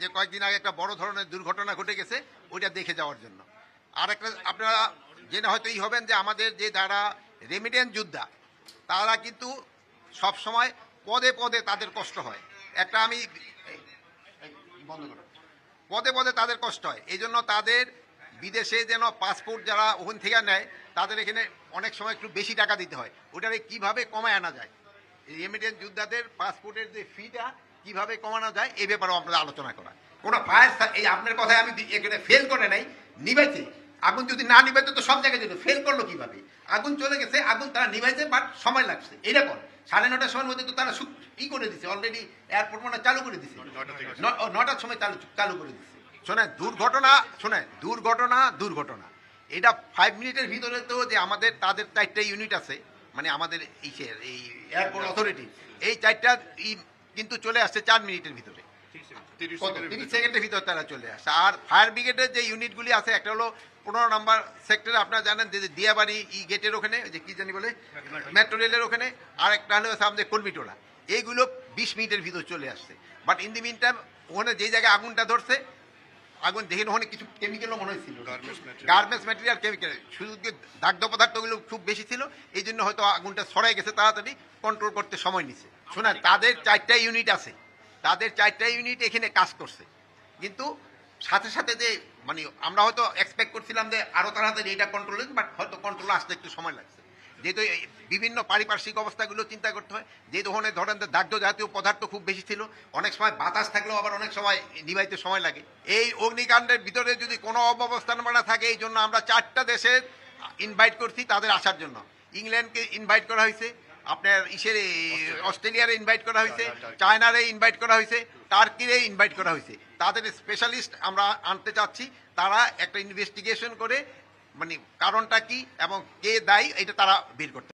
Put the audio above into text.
যে কয়েকদিন আগে একটা বড় ধরনের দুর্ঘটনা ঘটে গেছে, ওইটা দেখে যাওয়ার জন্য। আর একটা, আপনারা জেনে হয়তো এই হবেন যে আমাদের যে যারা রেমিডেন্স যোদ্ধা, তারা কিন্তু সব সময় পদে পদে তাদের কষ্ট হয়। একটা আমি পদে পদে তাদের কষ্ট হয়। এই জন্য তাদের বিদেশে যেন পাসপোর্ট যারা ওখান থেকে নেয়, তাদের এখানে অনেক সময় একটু বেশি টাকা দিতে হয়। ওটারে কীভাবে কমায় আনা যায়? রেমিডেন্স যোদ্ধাদের পাসপোর্টের যে ফিটা কীভাবে কমানো যায় এই ব্যাপারেও আমরা আলোচনা করা। কোনো ফায়ার এই আপনার কথায় আমি এখানে ফেল করে নাই নিবাইছে। আগুন যদি না নিবাইতে তো সব জায়গায় যেত। ফেল করল কীভাবে? আগুন চলে গেছে আগুন তারা নিবাইছে বাট সময় লাগছে। এরকম সাড়ে নটার সময়ের মধ্যে তো তারা ই করে দিছে অলরেডি এয়ারপোর্ট মানে চালু করে দিছে। নটার সময় চালু চালু করে দিচ্ছে শোনেন দুর্ঘটনা শোনেন দুর্ঘটনা দুর্ঘটনা। এটা ফাইভ মিনিটের ভিতরে তো যে আমাদের তাদের চারটা ইউনিট আছে মানে আমাদের ইসের এই এয়ারপোর্ট অথরিটি এই চারটা ই কিন্তু চলে আসছে চার মিনিটের ভিতরে। তিরিশ সেকেন্ডের ভিতরে। তারা চলে আসে। আর ফায়ার ব্রিগেডের যে ইউনিটগুলি আছে একটা হলো পনেরো নম্বর সেক্টরে আপনারা জানেন যে দিয়াবাড়ি ই গেটের ওখানে ওই যে কি জানি বলে? মেট্রো রেলের ওখানে। আর একটা হলো সামনে আমাদের কর্মীটোলা এইগুলো বিশ মিনিটের ভিতর চলে আসছে। But in the mean time ওখানে যে জায়গায় আগুনটা ধরছে আগুন দেখে ওখানে কিছু কেমিক্যালও মনে হয়েছিল গার্মেন্টস ম্যাটেরিয়াল কেমিক্যাল শুধু দাগ্ধ পদার্থগুলো খুব বেশি ছিল এই জন্য হয়তো আগুনটা ছড়াই গেছে তাড়াতাড়ি কন্ট্রোল করতে সময় নিছে। শোনেন তাদের চারটা ইউনিট আছে। তাদের চারটা ইউনিট এখানে কাজ করছে। কিন্তু সাথে সাথে যে মানে আমরা হয়তো এক্সপেক্ট করছিলাম যে আরও তাড়াতাড়ি এটা কন্ট্রোল বাট হয়তো কন্ট্রোল আসতে একটু সময় লাগছে। যেহেতু বিভিন্ন পারিপার্শ্বিক অবস্থাগুলো চিন্তা করতে হয় যেহেতু ওখানে ধরেন যে দাগ্ধ জাতীয় পদার্থ খুব বেশি ছিল অনেক সময় বাতাস থাকলেও আবার অনেক সময় নিভাইতে সময় লাগে। এই অগ্নিকাণ্ডের ভিতরে যদি কোনো অবস্থান মানা থাকে এই জন্য আমরা চারটা দেশের ইনভাইট করছি তাদের আসার জন্য। ইংল্যান্ডকে ইনভাইট করা হয়েছে আপনার ইসের অস্ট্রেলিয়ারে ইনভাইট করা হয়েছে চায়নারে ইনভাইট করা হয়েছে টার্কিরে ইনভাইট করা হয়েছে। তাদের স্পেশালিস্ট আমরা আনতে চাচ্ছি তারা একটা ইনভেস্টিগেশন করে মানে কারণটা কি এবং কে দায়ী এটা তারা বের করতে